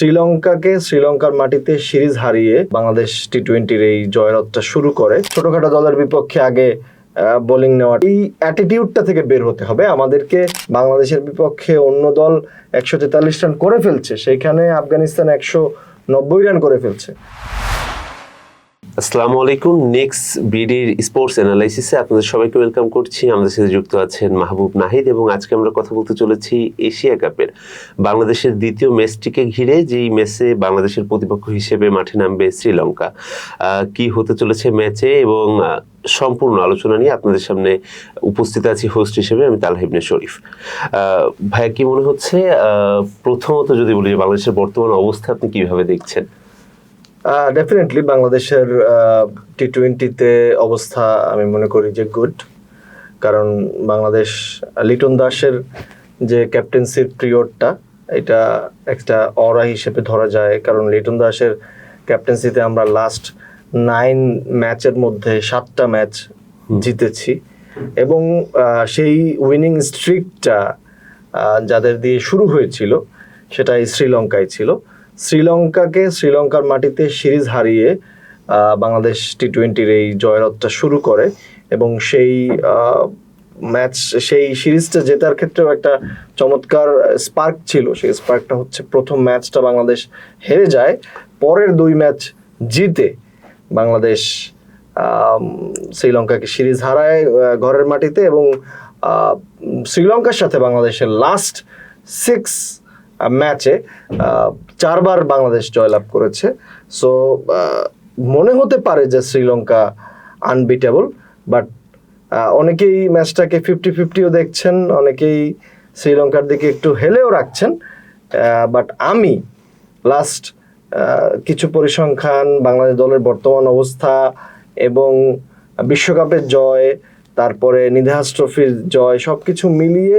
শ্রীলঙ্কাকে শ্রীলঙ্কার মাটিতে সিরিজ হারিয়ে বাংলাদেশ টি টোয়েন্টির এই জয়রথটা শুরু করে। ছোটখাটো দলের বিপক্ষে আগে বোলিং নেওয়া এই অ্যাটিটিউডটা থেকে বের হতে হবে। আমাদেরকে বাংলাদেশের বিপক্ষে অন্য দল একশো তেতাল্লিশ রান করে ফেলছে, সেইখানে আফগানিস্তান একশো নব্বই রান করে ফেলছে। আসসালামু আলাইকুম নেক্সট বিডির স্পোর্টস অ্যানালাইসিসে আপনাদের সবাইকে ওয়েলকাম করছি। আমাদের সাথে যুক্ত আছেন মাহবুব নাহিদ এবং আজকে আমরা কথা বলতে চলেছি এশিয়া কাপের। বাংলাদেশের দ্বিতীয় ম্যাচটিকে ঘিরে, যেই ম্যাচে বাংলাদেশের প্রতিপক্ষ হিসেবে মাঠে নামবে শ্রীলঙ্কা। কি হতে চলেছে ম্যাচে এবং সম্পূর্ণ আলোচনা নিয়ে আপনাদের সামনে উপস্থিত আছি হোস্ট হিসেবে আমি তালহিবনে শরীফ। ভাইয়া, কি মনে হচ্ছে? প্রথমত যদি বলি বাংলাদেশের বর্তমান অবস্থা আপনি কীভাবে দেখছেন? ডেফিনেটলি বাংলাদেশের টি টোয়েন্টিতে অবস্থা আমি মনে করি যে গুড কারণ বাংলাদেশ লিটন দাসের যে ক্যাপ্টেন্সির পিরিয়ডটা এটা একটা অরা হিসেবে ধরা যায়। কারণ লিটন দাসের ক্যাপ্টেন্সিতে আমরা লাস্ট নাইন ম্যাচের মধ্যে সাতটা ম্যাচ জিতেছি। এবং সেই উইনিং স্ট্রিকটা যাদের দিয়ে শুরু হয়েছিল সেটা শ্রীলঙ্কায় ছিল। শ্রীলঙ্কাকে শ্রীলঙ্কার মাটিতে সিরিজ হারিয়ে বাংলাদেশ টি টোয়েন্টির এই জয়রথটা শুরু করে এবং সেই ম্যাচ, সেই সিরিজটা জেতার ক্ষেত্রেও একটা চমৎকার স্পার্ক ছিল। সেই স্পার্কটা হচ্ছে প্রথম ম্যাচটা বাংলাদেশ হেরে যায়, পরের দুই ম্যাচ জিতে বাংলাদেশ শ্রীলঙ্কাকে সিরিজ হারায় ঘরের মাটিতে এবং শ্রীলঙ্কার সাথে বাংলাদেশের লাস্ট সিক্স ম্যাচে চারবার বাংলাদেশ জয়লাভ করেছে। সো মনে হতে পারে যে শ্রীলঙ্কা আনবিটেবল বাট অনেকেই ম্যাচটাকে ফিফটি ফিফটিও দেখছেন, অনেকেই শ্রীলঙ্কার দিকে একটু হেলেও রাখছেন বাট আমি লাস্ট কিছু পরিসংখ্যান, বাংলাদেশ দলের বর্তমান অবস্থা এবং বিশ্বকাপের জয়, তারপরে নিধাস ট্রফির জয় সব কিছু মিলিয়ে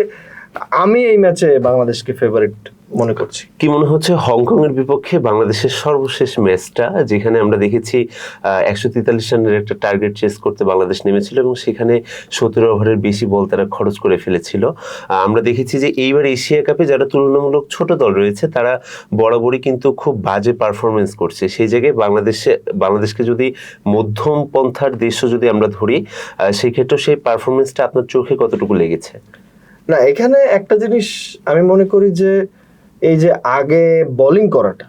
আমি এই ম্যাচে বাংলাদেশকে ফেভারিট মনে করছি। কি মনে হচ্ছে হংকং এর বিপক্ষে বাংলাদেশের সর্বশেষ ম্যাচটা যেখানে আমরা দেখেছি একশো তেতাল্লিশ রানের একটা টার্গেট চেস করতে বাংলাদেশ নেমেছিল এবং সেখানে সতেরো ওভারের বেশি বল তারা খরচ করে ফেলেছিল। আমরা দেখেছি যে এইবার এশিয়া কাপে যারা তুলনামূলক ছোট দল রয়েছে তারা বরাবরই কিন্তু খুব বাজে পারফরমেন্স করছে। সেই জায়গায় বাংলাদেশে বাংলাদেশকে যদি মধ্যম পন্থার দেশও যদি আমরা ধরি আহ, সেই ক্ষেত্রে সেই পারফরমেন্সটা আপনার চোখে কতটুকু লেগেছে? না, এখানে একটা জিনিস আমি মনে করি যে, এই যে আগে বোলিং করাটা,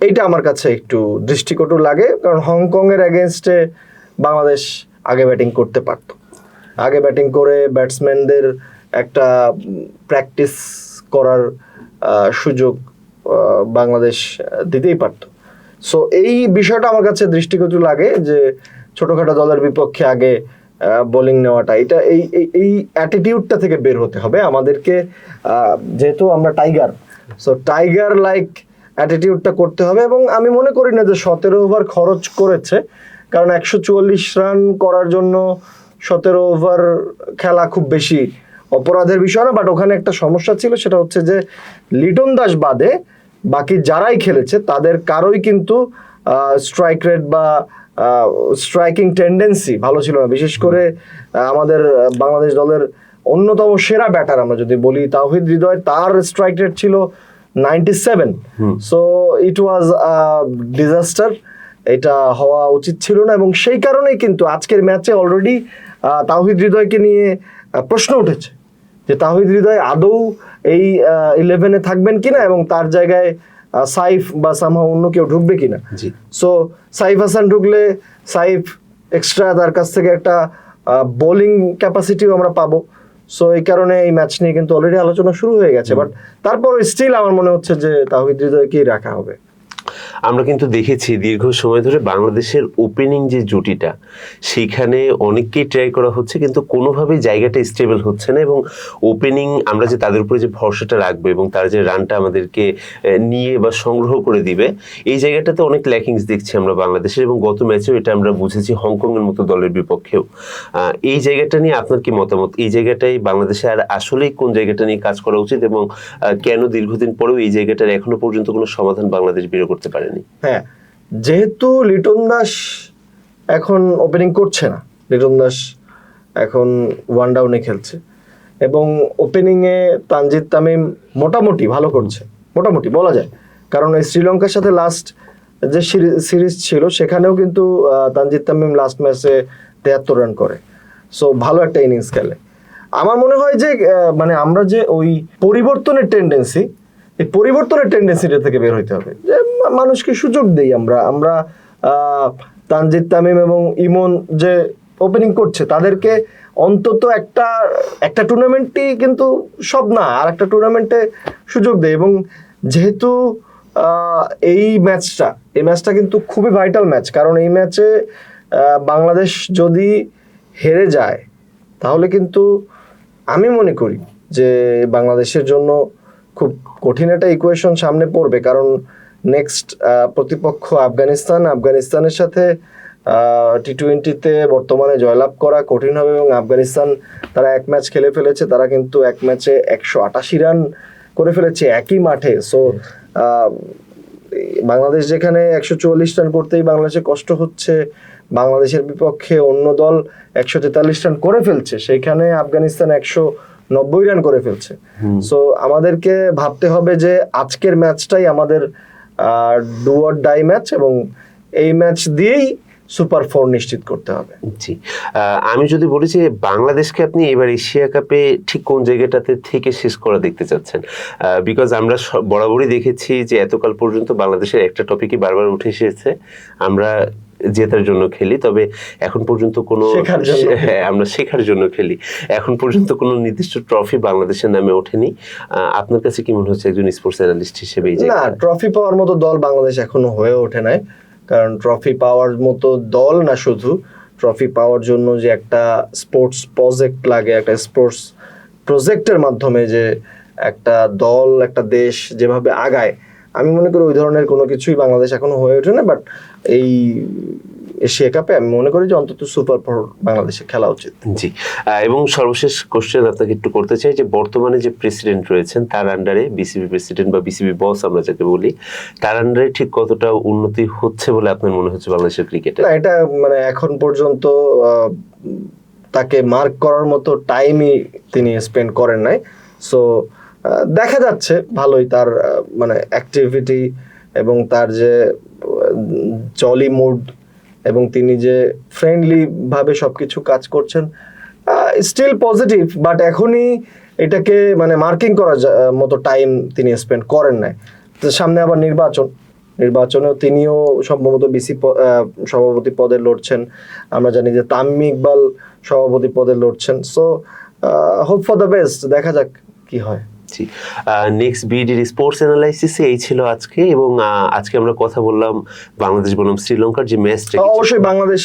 এইটা আমার কাছে একটু দৃষ্টিকটু লাগে, কারণ হংকংয়ের এগেনস্টে বাংলাদেশ আগে ব্যাটিং করতে পারত। আগে ব্যাটিং করে ব্যাটসম্যানদের একটা প্র্যাকটিস করার সুযোগ বাংলাদেশ দিতেই পারত। সো এই বিষয়টা আমার কাছে দৃষ্টিকটু লাগে যে, ছোটখাটো দলের বিপক্ষে আগে বোলিং নেওয়াটা, এটা এই, এই- অ্যাটিটিউডটা থেকে বের হতে হবে আমাদেরকে যেহেতু আমরা টাইগার সো টাইগার লাইক অ্যাটিটিউডটা করতে হবে এবং আমি মনে করি না যে সতেরো ওভার খরচ করেছে, কারণ একশো চুয়াল্লিশ রান করার জন্য সতেরো ওভার খেলা খুব বেশি অপরাধের বিষয় না বাট ওখানে একটা সমস্যা ছিল, সেটা হচ্ছে যে লিটন দাস বাদে বাকি যারাই খেলেছে, তাদের কারোই কিন্তু স্ট্রাইক রেট বা স্ট্রাইকিং টেন্ডেন্সি ভালো ছিল না। বিশেষ করে আমাদের বাংলাদেশ দলের অন্যতম সেরা ব্যাটার আমরা যদি বলি তাওহিদ হৃদয় তার স্ট্রাইক রেট ছিল ninety seven so it was disaster এটা হওয়া উচিত ছিল না এবং সেই কারণেই কিন্তু আজকের ম্যাচে অলরেডি তাওহিদ হৃদয়কে নিয়ে প্রশ্ন উঠেছে যে তাহিদ হৃদয় আদৌ এই ইলেভেনে থাকবেন কিনা এবং তার জায়গায় সাইফ বা সামহা অন্য কেউ ঢুকবে কিনা। সো সাইফ হাসান ঢুকলে সাইফ এক্সট্রা তার কাছ থেকে একটা বোলিং ক্যাপাসিটিও আমরা পাবো। সো এই কারণে এই ম্যাচ নিয়ে কিন্তু অলরেডি আলোচনা শুরু হয়ে গেছে। বাট তারপর স্টিল আমার মনে হচ্ছে যে তাহিদ হৃদয়কেই রাখা হবে। আমরা কিন্তু দেখেছি দীর্ঘ সময় ধরে বাংলাদেশের ওপেনিং যে জুটিটা, সেইখানে অনেককেই ট্রাই করা হচ্ছে, কিন্তু কোনোভাবেই জায়গাটা স্টেবল হচ্ছে না এবং ওপেনিং আমরা যে তাদের উপরে যে ভরসাটা রাখব এবং তার যে রানটা আমাদেরকে নিয়ে বা সংগ্রহ করে দিবে, এই জায়গাটাতে অনেক ল্যাকিংস দেখছি আমরা বাংলাদেশের এবং গত ম্যাচেও এটা আমরা বুঝেছি হংকংয়ের মতো দলের বিপক্ষেও। এই জায়গাটা নিয়ে আপনার কি মতামত? এই জায়গাটাই বাংলাদেশে আর আসলেই কোন জায়গাটা নিয়ে কাজ করা উচিত এবং কেন দীর্ঘদিন পরেও এই জায়গাটার এখনও পর্যন্ত কোনো সমাধান বাংলাদেশ বের করতে পারেনি হ্যাঁ যেহেতু লিটন দাস এখন ওপেনিং করছে না, লিটন দাস এখন ওয়ান ডাউনে খেলছে এবং ওপেনিংয়ে তানজিদ তামিম মোটামুটি ভালো করছে, মোটামুটি বলা যায়। কারণ এই শ্রীলঙ্কার সাথে লাস্ট যে সিরিজ ছিল সেখানেও কিন্তু তানজিদ তামিম লাস্ট ম্যাচে তেহাত্তর রান করে। সো ভালো একটা ইনিংস খেলে। আমার মনে হয় যে মানে আমরা যে ওই পরিবর্তনের টেন্ডেন্সি এই পরিবর্তনের টেন্ডেন্সিটা থেকে বের হইতে হবে। যে মানুষকে সুযোগ দেই আমরা। আমরা তানজিদ তামিম এবং ইমন যে ওপেনিং করছে, তাদেরকে অন্তত একটা একটা টুর্নামেন্টই কিন্তু সব না, আর একটা টুর্নামেন্টে সুযোগ দেয় এবং যেহেতু এই ম্যাচটা এই ম্যাচটা কিন্তু খুবই ভাইটাল ম্যাচ কারণ এই ম্যাচে বাংলাদেশ যদি হেরে যায়, তাহলে কিন্তু আমি মনে করি যে বাংলাদেশের জন্য খুব কঠিন একটা ইকুয়েশন সামনে পড়বে। কারণ নেক্সট প্রতিপক্ষ আফগানিস্তান। আফগানিস্তানের সাথে টি টোয়েন্টিতে বর্তমানে জয়লাভ করা কঠিন হবে এবং আফগানিস্তান তারা এক ম্যাচ খেলে ফেলেছে। তারা কিন্তু এক ম্যাচে একশো আটাশি রান করে ফেলেছে একই মাঠে। সো বাংলাদেশ যেখানে একশো চুয়াল্লিশ রান করতেই বাংলাদেশে কষ্ট হচ্ছে বাংলাদেশের বিপক্ষে অন্য দল একশো তেতাল্লিশ রান করে ফেলছে। সেইখানে আফগানিস্তান একশো নব্বই রান করে ফেলছে। সো আমাদেরকে ভাবতে হবে যে আজকের ম্যাচটাই আমাদের ডু অর ডাই ম্যাচ এবং এই ম্যাচ দিয়েই সুপার ফোর নিশ্চিত করতে হবে। জি। আমি যদি বলি যে বাংলাদেশকে আপনি এবার এশিয়া কাপে ঠিক কোন জায়গাটাতে থেকে শেষ করা দেখতে চাচ্ছেন? বিকজ আমরা বরাবরই দেখেছি যে এতকাল পর্যন্ত বাংলাদেশের একটা টপিকই বারবার উঠে এসেছে। আমরা জেতার জন্য খেলি তবে এখন পর্যন্ত কোনো হ্যাঁ আমরা শেখার জন্য খেলি। এখন পর্যন্ত কোনো নির্দিষ্ট ট্রফি বাংলাদেশের নামে ওঠেনি। আপনার কাছে কি মনে হচ্ছে একজন স্পোর্টস অ্যানালিস্ট হিসেবে না ট্রফি পাওয়ার মতো দল বাংলাদেশ এখনও হয়ে ওঠে নাই। কারণ ট্রফি পাওয়ার মতো দল না শুধু ট্রফি পাওয়ার জন্য যে একটা স্পোর্টস প্রজেক্ট লাগে একটা স্পোর্টস প্রজেক্টের মাধ্যমে যে একটা দল একটা দেশ যেভাবে আগায় আমি মনে করি ওই ধরনের কোনো কিছুই বাংলাদেশ এখনও হয়ে ওঠে না বাট এই এশিয়া কাপে আমি মনে করি যে অন্তত সুপার ফোর বাংলাদেশে খেলা উচিত। জি। এবং সর্বশেষ কোশ্চেন আপনাকে একটু করতে চাই যে বর্তমানে যে প্রেসিডেন্ট রয়েছেন তার আন্ডারে বিসিবি প্রেসিডেন্ট বা বিসিবি বস আমরা যাকে বলি তার আন্ডারে ঠিক কতটা উন্নতি হচ্ছে বলে আপনার মনে হচ্ছে বাংলাদেশের ক্রিকেটে না এটা মানে এখন পর্যন্ত তাকে মার্ক করার মতো টাইমই তিনি স্পেন্ড করেন নাই। সো দেখা যাচ্ছে ভালোই তার মানে অ্যাক্টিভিটি এবং তার যে জলি মুড এবং তিনি যে ফ্রেন্ডলি ভাবে সবকিছু কাজ করছেন স্টিল পজিটিভ বাট এখনই এটাকে মানে মার্কিং করার মতো টাইম তিনি স্পেন্ড করেন নাই। তো সামনে আবার নির্বাচন, নির্বাচনেও তিনিও সম্ভবত বিসি সভাপতি পদে লড়ছেন। আমরা জানি যে তাম্মি ইকবাল সভাপতি পদে লড়ছেন। So hope for the best দেখা যাক কি হয়। জি নেক্সট বিডির স্পোর্টস অ্যানালাইসিসে এই ছিল আজকে এবং আজকে আমরা কথা বললাম বাংলাদেশ বনাম শ্রীলঙ্কার যে ম্যাচটা অবশ্যই বাংলাদেশ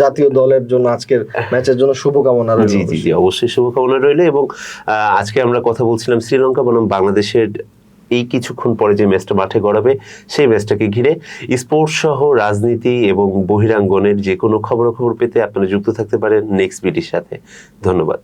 জাতীয় দলের জন্য আজকের ম্যাচের জন্য শুভকামনা রইল জি জি জি অবশ্যই শুভকামনা রইল এবং আহ, আজকে আমরা কথা বলছিলাম শ্রীলঙ্কা বনাম বাংলাদেশের এই কিছুক্ষণ পরে যে ম্যাচটা মাঠে গড়াবে সেই ম্যাচটাকে ঘিরে স্পোর্টস সহ রাজনীতি এবং বহিরাঙ্গনের যে কোনো খবরাখবর পেতে আপনারা যুক্ত থাকতে পারেন নেক্সট বিডির সাথে। ধন্যবাদ।